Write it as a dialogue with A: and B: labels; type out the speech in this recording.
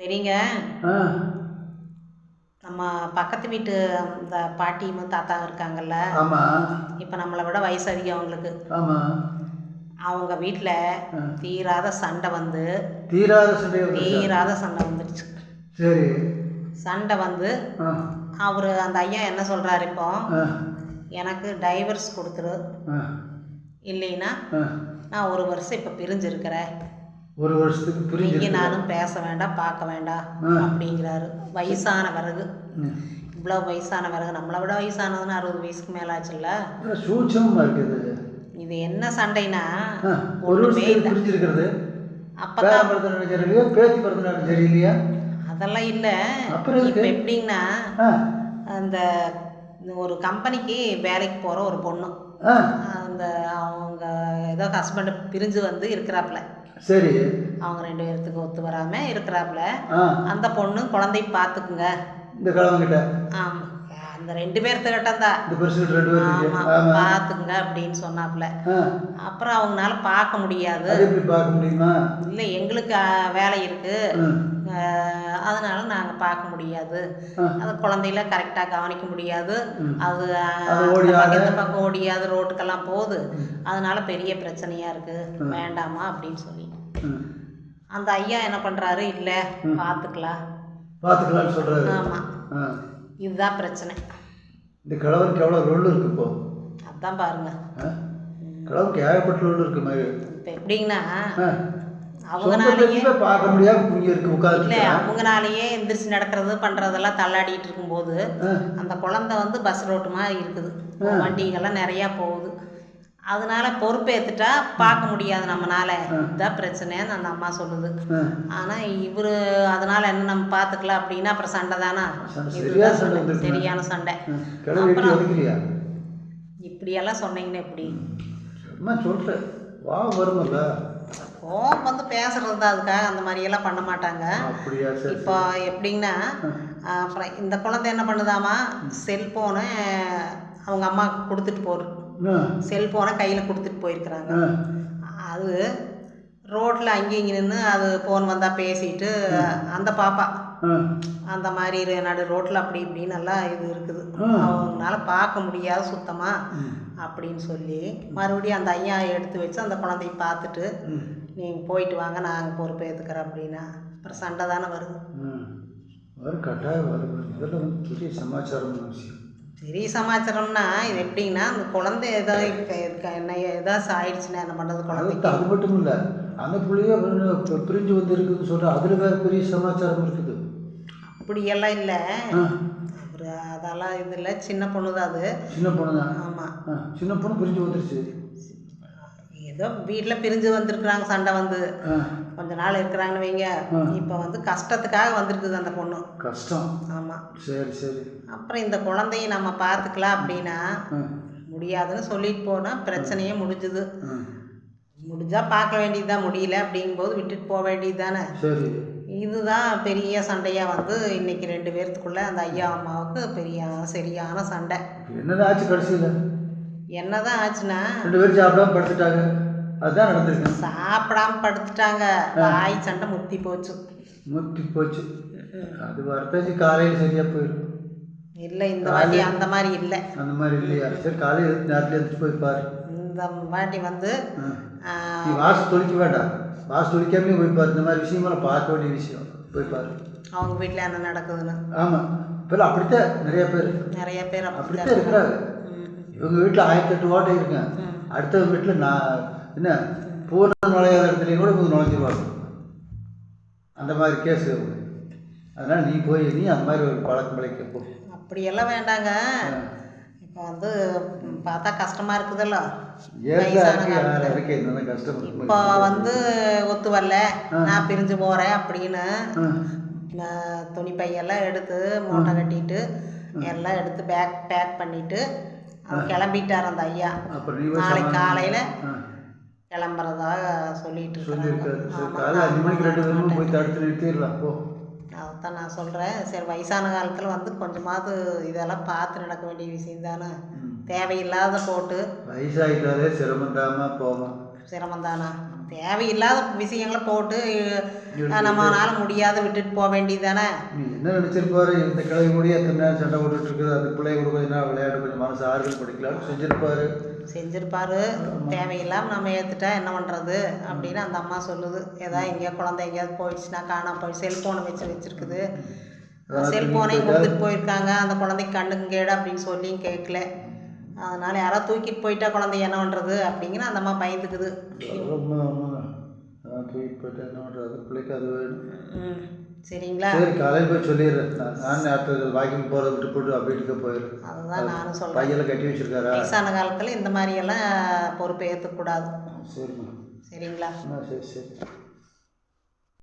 A: சரிங்க.
B: ஆ.
A: நம்ம பக்கத்து வீட்டு இந்த பாட்டியும் தாத்தா இருக்காங்கல்ல.
B: ஆமாம்
A: இப்போ நம்மளை விட வயசு அதிகம் அவங்களுக்கு.
B: ஆமாம்
A: அவங்க வீட்டில். தீராத சண்டை வந்து
B: தீராத சண்டை?
A: தீராத சண்டை வந்துடுச்சு
B: சரி.
A: சண்டை வந்து
B: ஆ.
A: அவர் அந்த ஐயா என்ன சொல்கிறாரு இப்போ?
B: ஆ.
A: எனக்கு டைவர்ஸ் கொடுத்துரு.
B: ஆ.
A: இல்லைன்னா
B: ஆ.
A: நான் ஒரு வருஷம் இப்போ பிரிஞ்சிருக்கிறேன்.
B: ஒரு வருஷத்துக்கு
A: நீங்க
B: புரிஞ்சு
A: நானும் பேச வேண்டாம் பார்க்க வேண்டாம். அப்படிங்கிறாரு. வயசான பிறகு. இவ்வளோ வயசான பிறகு. நம்மளை விட வயசானதுன்னு அறுபது வயசுக்கு மேலே ஆச்சுல்ல
B: சூட்சமாக இருக்குது.
A: இது என்ன சண்டைனா இல்லை.
B: புரிஞ்சிருக்கிறது.
A: அப்பதான்
B: பேரன் பிறந்த சரி இல்லையா பேத்தி பிறந்த சரி இல்லையா
A: அதெல்லாம் இல்லை? இப்போ எப்படின்னா அந்த ஒரு கம்பெனிக்கு வேலைக்கு போகிற ஒரு பொண்ணு. அந்த அவங்க ஏதோ ஹஸ்பண்ட் பிரிஞ்சு வந்து இருக்கிறாப்புல.
B: சரி.
A: அவங்க ரெண்டு பேர்த்துக்கு ஒத்து வராமல் இருக்கிறாப்புல
B: ஆ.
A: அந்த பொண்ணு குழந்தை பார்த்துக்குங்க
B: இந்த கிழவங்கிட்ட
A: ஆமாம் அந்த ரெண்டு பேர்த்துக்கிட்ட தான்
B: இருக்கு.
A: பார்த்துக்குங்க அப்படின்னு சொன்னாப்புல. அப்புறம் அவங்களால பார்க்க முடியாது. இல்லை எங்களுக்கு வேலை அஹ், அதனால நாங்கள் பார்க்க முடியாது. அது குழந்தையில கரெக்டாக கவனிக்க முடியாது. அது
B: ஓடியாது.
A: பக்கம் இந்த பக்கம் ஓடியாது ரோட்டுக்கெல்லாம் போகுது. அதனால பெரிய பிரச்சனையா இருக்கு. வேண்டாமா அப்படின்னு சொல்லி. அந்த ஐயா என்ன பண்றாரு? இல்லை பார்த்துக்கலாம்
B: பார்த்துக்கலாம்னு சொல்கிறாரு
A: ஆமாம் இதுதான் பிரச்சனை.
B: இந்த கிழவருக்கு எவ்வளோ ரொல் இருக்கு இப்போ?
A: அதான் பாருங்க.
B: ஆ? கிழவருக்கு ஏகப்பட்ட ரொல் இருக்கு மாதிரி
A: இப்போ எப்படிங்கன்னா அவங்கனாலேயே
B: பார்க்க முடியாம குஞ்சு இருக்கு
A: இல்லை
B: உட்காந்து
A: அவங்கனாலேயே எந்திரிச்சு நடக்கிறது பண்ணுறதெல்லாம் தள்ளாடிட்டு இருக்கும்போது அந்த குழந்தை வந்து பஸ் ரோட்டுமா இருக்குது. வண்டிகள்லாம் நிறையா போகுது. அதனால பொறுப்பேற்றுட்டா பார்க்க முடியாது நம்மனால. இதுதான் பிரச்சனைன்னு அந்த அம்மா சொல்லுது. ஆனால் இவர் அதனால என்ன நம்ம பார்த்துக்கலாம் அப்படின்னா அப்புறம் சண்டை தானா
B: சரியான சண்டை. ஒதுக்கலையா
A: இப்படியெல்லாம் சொன்னீங்கன்னா எப்படி?
B: சொல்கிறேன் வா வருமல்ல
A: கோவம் வந்து பேசுறது தான் அதுக்காக அந்த மாதிரியெல்லாம் பண்ண மாட்டாங்க. இப்போ எப்படின்னா அப்புறம் இந்த குழந்தை என்ன பண்ணுதாமா? செல்ஃபோனை அவங்க அம்மா கொடுத்துட்டு போகிற
B: ஆ
A: செல்ஃபோனை கையில் கொடுத்துட்டு போயிருக்கிறாங்க. அது ரோட்டில் அங்கேயும் இங்கே நின்று அது ஃபோன் வந்தால் பேசிட்டு அந்த பாப்பா. அந்த மாதிரி நடு ரோட்டில் அப்படி இப்படின்னு எல்லாம் இது இருக்குது. அவங்களால பார்க்க முடியாது சுத்தமாக அப்படின்னு சொல்லி மறுபடியும் அந்த ஐயா எடுத்து வச்சு அந்த குழந்தைய பார்த்துட்டு நீங்கள் போயிட்டு வாங்க நாங்கள் பொறுப்பு ஏற்றுக்கிறோம் அப்படின்னா அப்புறம் சண்டை தானே வருது
B: வரும் கட்டாயம் வரும். இதெல்லாம் பெரிய விஷயம்.
A: பெரிய சமாச்சாரம்னா இது எப்படின்னா அந்த குழந்தை ஏதோ என்ன ஏதாச்சும் ஆயிடுச்சுன்னா என்ன பண்ணுறது
B: அது
A: குழந்தைக்கு?
B: அது மட்டும் இல்லை. அந்த பிள்ளைய பிரிஞ்சு வந்து இருக்குதுன்னு சொல்கிற அதில் வேறு பெரிய சமாச்சாரம் இருக்குது.
A: அப்படியெல்லாம் இல்லை. அவர் அதெல்லாம் இது இல்லை. சின்ன பொண்ணு தான் அது.
B: சின்ன பொண்ணு தான்
A: ஆமாம்
B: சின்ன பொண்ணு பிரிஞ்சு வந்துருச்சு.
A: ஏதோ வீட்டில் பிரிஞ்சு வந்திருக்குறாங்க சண்டை வந்து. கொஞ்ச நாள் இருக்கிறாங்கன்னு வைங்க. இப்போ வந்து கஷ்டத்துக்காக வந்திருக்குது அந்த பொண்ணு.
B: கஷ்டம்.
A: ஆமாம்
B: சரி சரி.
A: அப்புறம் இந்த குழந்தைய நம்ம பார்த்துக்கலாம் அப்படின்னா முடியாதுன்னு சொல்லிட்டு போனால் பிரச்சனையே முடிஞ்சுது. முடிஞ்சால் பார்க்க வேண்டியதுதான். முடியல அப்படிங்கும்போது விட்டுட்டு போக வேண்டியது தானே
B: சரி.
A: இதுதான் பெரிய சண்டையாக வந்து இன்னைக்கு ரெண்டு பேர்த்துக்குள்ள அந்த ஐயா அம்மாவுக்கு பெரிய சரியான சண்டை.
B: என்னதான் ஆச்சு கடைசியில்?
A: என்னதான் ஆச்சுன்னா
B: ரெண்டு பேரும் சாப்பிடாம படுத்துட்டாங்க. அதுதான் நடந்திருக்கு.
A: சாப்பிடாம படுத்துட்டாங்க. வாய் சண்டை முத்தி போச்சு.
B: முத்தி போச்சு. அது வரத்தாச்சு காலையில் சரியாக போயிடும்.
A: இல்லை இந்த வாட்டி அந்த மாதிரி இல்லை.
B: அந்த மாதிரி இல்லையா? சரி காலையில் நேரத்தில் எடுத்து போய் பாரு.
A: இந்த வாட்டி வந்து
B: நீ வாசு தொளிக்க வேண்டாம் வாசு தொளிக்காமே போய் பாரு. இந்த மாதிரி விஷயமெல்லாம் பார்க்க வேண்டிய விஷயம். போய் பாரு.
A: அவங்க வீட்டில் என்ன நடக்குதுன்னு.
B: ஆமாம் இப்போல்லாம் அப்படித்தான் நிறைய பேர்.
A: நிறைய பேர் அப்படித்தான்
B: இருக்கிறாங்க. இவங்க வீட்டில் ஆயிரத்தி எட்டு ஓட்டை இருக்கேன் அடுத்தவங்க வீட்டில் நான் என்ன? பூர்ண நுழையாத இடத்துலையும் கூட இவங்க நுழைஞ்சிருவாங்க. அந்த மாதிரி கேஸ் அதனால் நீ போய் நீ அந்த மாதிரி ஒரு பழக்கம் பழக்க போ.
A: அப்படியெல்லாம் வேண்டாங்க. இப்போ வந்து பார்த்தா கஷ்டமாக இருக்குதுல்ல. இப்போ வந்து ஒத்து வரல நான் பிரிஞ்சு போகிறேன் அப்படின்னு துணி பையெல்லாம் எடுத்து மூட்டை கட்டிட்டு எல்லாம் எடுத்து பேக் பேக் பண்ணிட்டு கிளம்பிட்டார் அந்த ஐயா. நாளைக்கு காலையில் கிளம்புறதா சொல்லிட்டு
B: பேரும் போய் தடுத்து நிறுத்திடலாம். போ.
A: அதான் நான் சொல்கிறேன் சரி வயசான காலத்தில் வந்து கொஞ்சமாவது இதெல்லாம் பார்த்து நடக்க வேண்டிய விஷயம் தானே. தேவையில்லாத போட்டு.
B: வயசாகிட்டாலே சிரமம் தாமா போவோம்
A: சிரமம் தானா தேவையில்லாத விஷயங்களை போட்டு நம்மளால முடியாத விட்டுட்டு போக வேண்டியது தானே.
B: என்ன நினச்சிருப்பாரு இந்த கிழவி கூடிய எத்தனை நேரம் சண்டை போட்டுட்டு இருக்குது. அந்த பிள்ளைய கூட கொஞ்ச நேரம் விளையாட்டு கொஞ்சம் மனசு ஆறுதல் படிக்கலாம்னு செஞ்சிருப்பாரு.
A: செஞ்சிருப்பாரு. தேவையில்லாம நம்ம ஏற்றுட்டா என்ன பண்ணுறது அப்படின்னு அந்த அம்மா சொல்லுது. ஏதாவது எங்கேயோ குழந்தை எங்கேயாவது போயிடுச்சுன்னா காணாம போய் செல்ஃபோனை வச்சு வச்சிருக்குது. செல்ஃபோனையும் கொடுத்துட்டு போயிருக்காங்க. அந்த குழந்தைக்கு கண்ணுக்கு கேடு அப்படின்னு சொல்லியும் கேட்கல. அதனால யாராவது தூக்கிட்டு போயிட்டா குழந்தை என்ன பண்ணுறது அப்படிங்கிற அந்த அம்மா பயந்துக்குது.
B: தூக்கிட்டு போயிட்டு என்ன பண்ணுறது பிள்ளைக்கு அது வேணும்.
A: சரிங்களா?
B: சரி காலையில் போய் சொல்லிடுறேன் நான் நேரத்தில் வாக்கிங் போகிறத விட்டு போட்டு வீட்டுக்கு போயிடுறேன்
A: அதுதான் நானும் சொல்கிறேன்
B: பையெல்லாம் கட்டி வச்சிருக்காரா?
A: வயசான காலத்தில் இந்த மாதிரியெல்லாம் பொறுப்பை ஏற்றுக்கூடாது சரிங்களா?
B: ஆ சரி சரி.